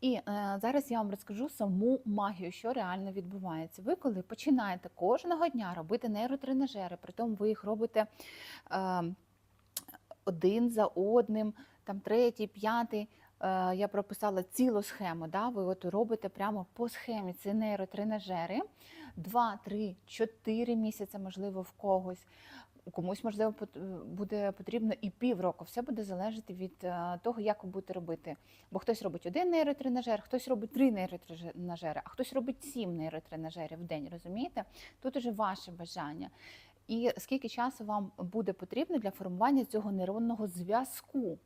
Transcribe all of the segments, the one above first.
І е, зараз я вам розкажу саму магію, що реально відбувається. Ви коли починаєте кожного дня робити нейротренажери, притом ви їх робите е, один за одним, там третій, п'ятий. Е, я прописала цілу схему. Да? Ви от робите прямо по схемі ці нейротренажери. 2, 3, 4 місяці, можливо, в когось. Комусь, можливо, пот- буде потрібно і півроку. Все буде залежати від е, того, як ви будете робити. Бо хтось робить один нейротренажер, хтось робить три нейротренажери, а хтось робить сім нейротренажерів в день. Розумієте? Тут уже ваше бажання. І скільки часу вам буде потрібно для формування цього нейронного зв'язку?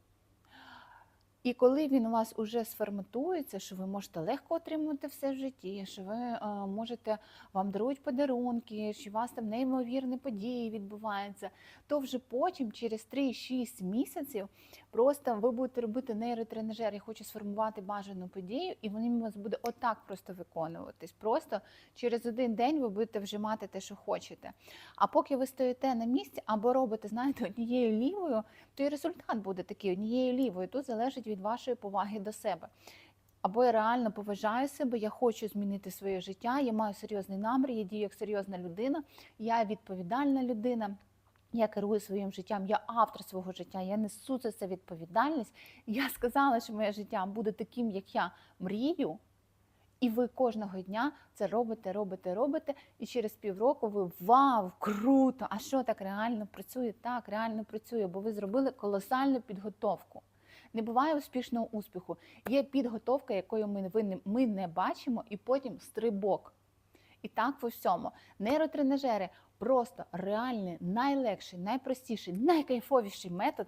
І коли він у вас уже сформатується, що ви можете легко отримувати все в житті, що ви е, можете вам дарують подарунки, що у вас там неймовірні події відбуваються, то вже потім, через 3-6 місяців, просто ви будете робити нейротренажер, я хочу сформувати бажану подію, і вони у вас буде отак просто виконуватись. Просто через один день ви будете вже мати те, що хочете. А поки ви стоїте на місці або робите, знаєте, однією лівою, то і результат буде такий однією лівою. Тут залежить від вашої поваги до себе. Або я реально поважаю себе, я хочу змінити своє життя, я маю серйозний намір, я дію як серйозна людина, я відповідальна людина. Я керую своїм життям, я автор свого життя, я несу за це відповідальність. Я сказала, що моє життя буде таким, як я мрію. І ви кожного дня це робите, робите, робите. І через півроку ви вау, круто! А що так реально працює? Так, реально працює, бо ви зробили колосальну підготовку. Не буває успішного успіху. Є підготовка, якою ми, ви не- ми не бачимо, і потім стрибок. І так в усьому. Нейротренажери просто реальний, найлегший, найпростіший, найкайфовіший метод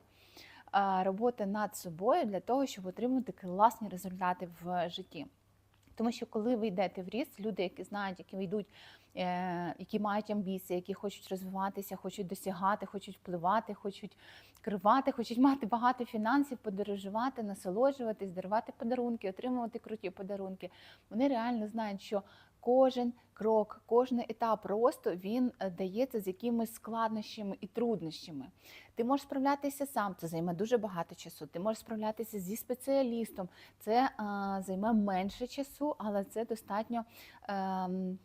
роботи над собою для того, щоб отримати класні результати в житті. Тому що коли ви йдете в ріст, люди, які знають, які йдуть, е, які мають амбіції, які хочуть розвиватися, хочуть досягати, хочуть впливати, хочуть керувати, хочуть мати багато фінансів, подорожувати, насолоджуватись, дарувати подарунки, отримувати круті подарунки. Вони реально знають, що кожен крок, кожен етап росту він е, дається з якимись складнощами і труднощами. Ти можеш справлятися сам, це займе дуже багато часу. Ти можеш справлятися зі спеціалістом, це а, займе менше часу, але це достатньо. ем,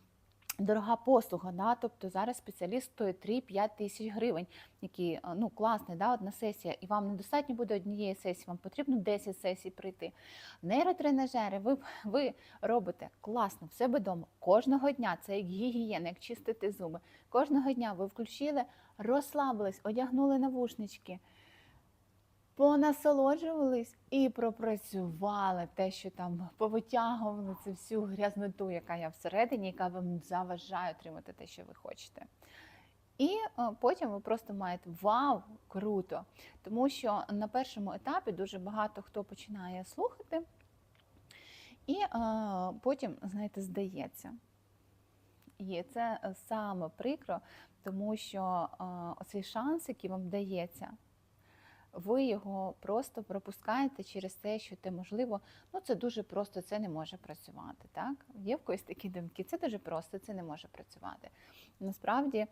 Дорога послуга, да? тобто зараз спеціаліст стоїть 3-5 тисяч гривень, які е, ну класний, да, одна сесія, і вам недостатньо буде однієї сесії, вам потрібно 10 сесій прийти. Нейротренажери ви, ви робите класно в себе вдома кожного дня. Це як гігієна, як чистити зуби. Кожного дня ви включили, розслабились, одягнули навушнички, понасолоджувались і пропрацювали те, що там повитягували цю всю грязноту, яка є всередині, яка вам заважає отримати те, що ви хочете. І е, потім ви просто маєте вау, круто! Тому що на першому етапі дуже багато хто починає слухати, і е, потім, знаєте, здається. І це е, саме прикро, тому що е, оцей шанс, який вам дається, ви його просто пропускаєте через те, що те можливо, ну це дуже просто, це не може працювати. Так? Є в когось такі думки, це дуже просто, це не може працювати. Насправді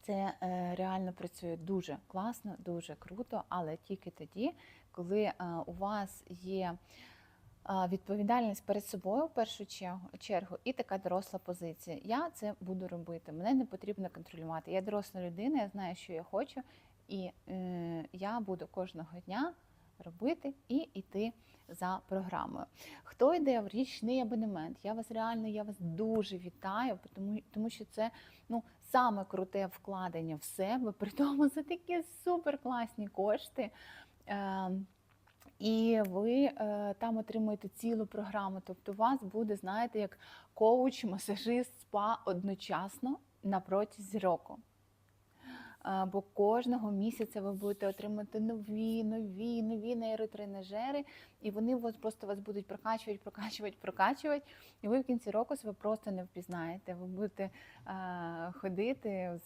це е, реально працює дуже класно, дуже круто, але тільки тоді, коли е, у вас є відповідальність перед собою в першу чергу і така доросла позиція. Я це буду робити. Мене не потрібно контролювати. Я доросла людина, я знаю, що я хочу, і е, я буду кожного дня робити і йти за програмою. Хто йде в річний абонемент? Я вас реально я вас дуже вітаю, тому, тому що це ну, саме круте вкладення в себе, при тому за такі суперкласні кошти. Е, і ви е, там отримуєте цілу програму. Тобто, у вас буде, знаєте, як коуч, масажист, спа одночасно на протязі року. Бо кожного місяця ви будете отримати нові, нові, нові нейротренажери, і вони вас просто вас будуть прокачувати, прокачувати, прокачувати. І ви в кінці року себе просто не впізнаєте. Ви будете ходити